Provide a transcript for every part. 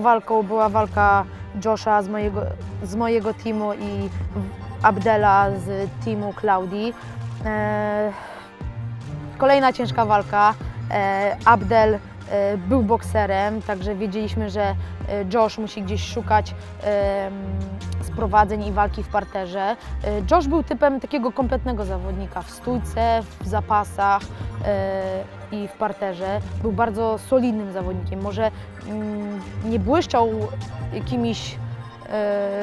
walką była walka Josha z mojego, z mojego teamu i Abdela z teamu Claudii. E, Kolejna ciężka walka. E, Abdel e, był bokserem, także wiedzieliśmy, że e, Josh musi gdzieś szukać em, sprowadzeń i walki w parterze. E, Josh był typem takiego kompletnego zawodnika w stójce, w zapasach e, i w parterze. Był bardzo solidnym zawodnikiem. Może mm, nie błyszczał jakimiś e,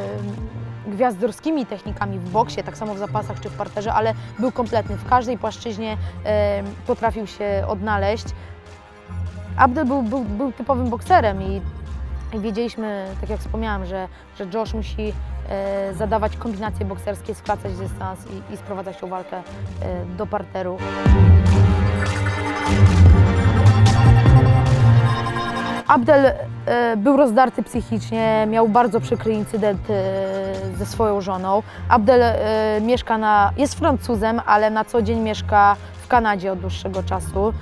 gwiazdorskimi technikami w boksie, tak samo w zapasach czy w parterze, ale był kompletny. W każdej płaszczyźnie potrafił się odnaleźć. Abdel był, był, był typowym bokserem i, i wiedzieliśmy, tak jak wspomniałam, że, że Josh musi zadawać kombinacje bokserskie, skracać dystans i, i sprowadzać tą walkę e, do parteru. Abdel e, był rozdarty psychicznie, miał bardzo przykry incydent e, ze swoją żoną. Abdel e, mieszka na, jest Francuzem, ale na co dzień mieszka w Kanadzie od dłuższego czasu.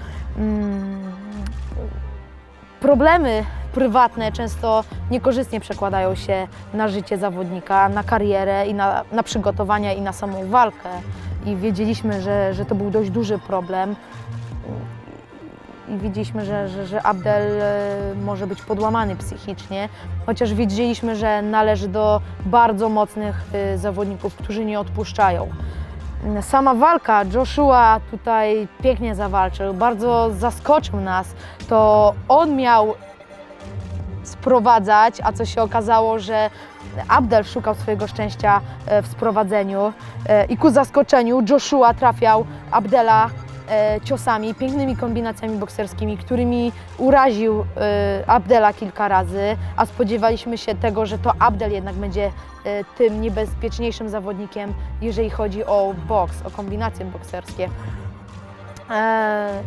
Problemy prywatne często niekorzystnie przekładają się na życie zawodnika, na karierę i na, na przygotowania i na samą walkę. I wiedzieliśmy, że, że to był dość duży problem i widzieliśmy, że, że, że Abdel e, może być podłamany psychicznie, chociaż wiedzieliśmy, że należy do bardzo mocnych e, zawodników, którzy nie odpuszczają. Sama walka, Joshua tutaj pięknie zawalczył, bardzo zaskoczył nas. To on miał sprowadzać, a co się okazało, że Abdel szukał swojego szczęścia e, w sprowadzeniu e, i ku zaskoczeniu Joshua trafiał Abdela ciosami, pięknymi kombinacjami bokserskimi, którymi uraził e, Abdela kilka razy, a spodziewaliśmy się tego, że to Abdel jednak będzie e, tym niebezpieczniejszym zawodnikiem, jeżeli chodzi o boks, o kombinacje bokserskie. E,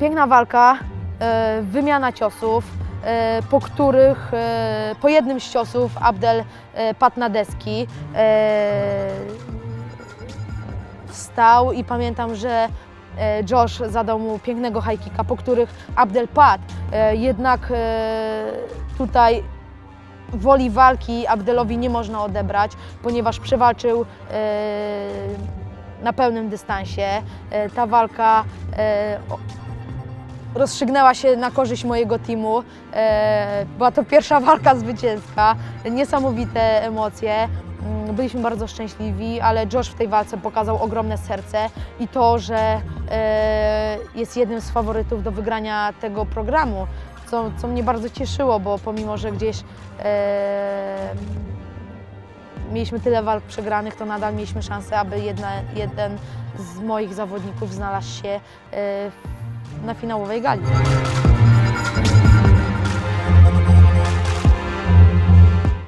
Piękna walka, e, wymiana ciosów, e, po których e, po jednym z ciosów Abdel e, padł na deski. E, Wstał i pamiętam, że e, Josh zadał mu pięknego high kicka, po których Abdel padł. E, Jednak e, tutaj woli walki Abdelowi nie można odebrać, ponieważ przewalczył e, na pełnym dystansie. E, Ta walka e, rozstrzygnęła się na korzyść mojego teamu. E, Była to pierwsza walka zwycięska, niesamowite emocje. Mm, Byliśmy bardzo szczęśliwi, ale Josh w tej walce pokazał ogromne serce i to, że e, jest jednym z faworytów do wygrania tego programu, co, co mnie bardzo cieszyło, bo pomimo, że gdzieś e, mieliśmy tyle walk przegranych, to nadal mieliśmy szansę, aby jedna, jeden z moich zawodników znalazł się e, na finałowej gali.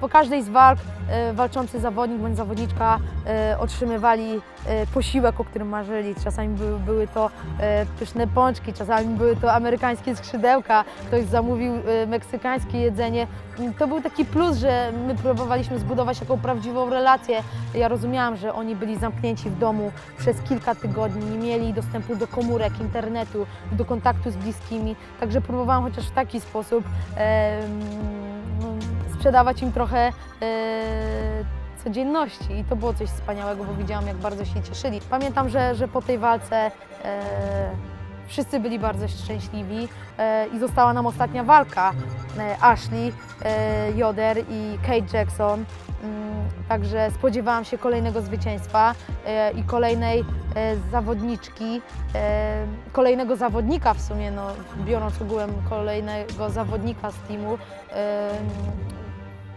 Po każdej z walk e, walczący zawodnik bądź zawodniczka e, otrzymywali e, posiłek, o którym marzyli. Czasami były, były to e, pyszne pączki, czasami były to amerykańskie skrzydełka, ktoś zamówił e, meksykańskie jedzenie. Mm, To był taki plus, że my próbowaliśmy zbudować taką prawdziwą relację. Ja rozumiałam, że oni byli zamknięci w domu przez kilka tygodni, nie mieli dostępu do komórek, internetu, do kontaktu z bliskimi, także próbowałam chociaż w taki sposób no, sprzedawać im trochę e, codzienności i to było coś wspaniałego, bo widziałam, jak bardzo się cieszyli. Pamiętam, że, że po tej walce e, wszyscy byli bardzo szczęśliwi e, i została nam ostatnia walka. E, Ashley, e, Joder i Kate Jackson. Mm, Także spodziewałam się kolejnego zwycięstwa e, i kolejnej zawodniczki, kolejnego zawodnika w sumie, no, biorąc ogółem kolejnego zawodnika z teamu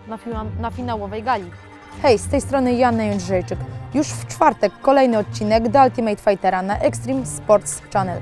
na, fina- na finałowej gali. Hej, z tej strony Joanna Jędrzejczyk. Już w czwartek kolejny odcinek The Ultimate Fightera na Extreme Sports Channel.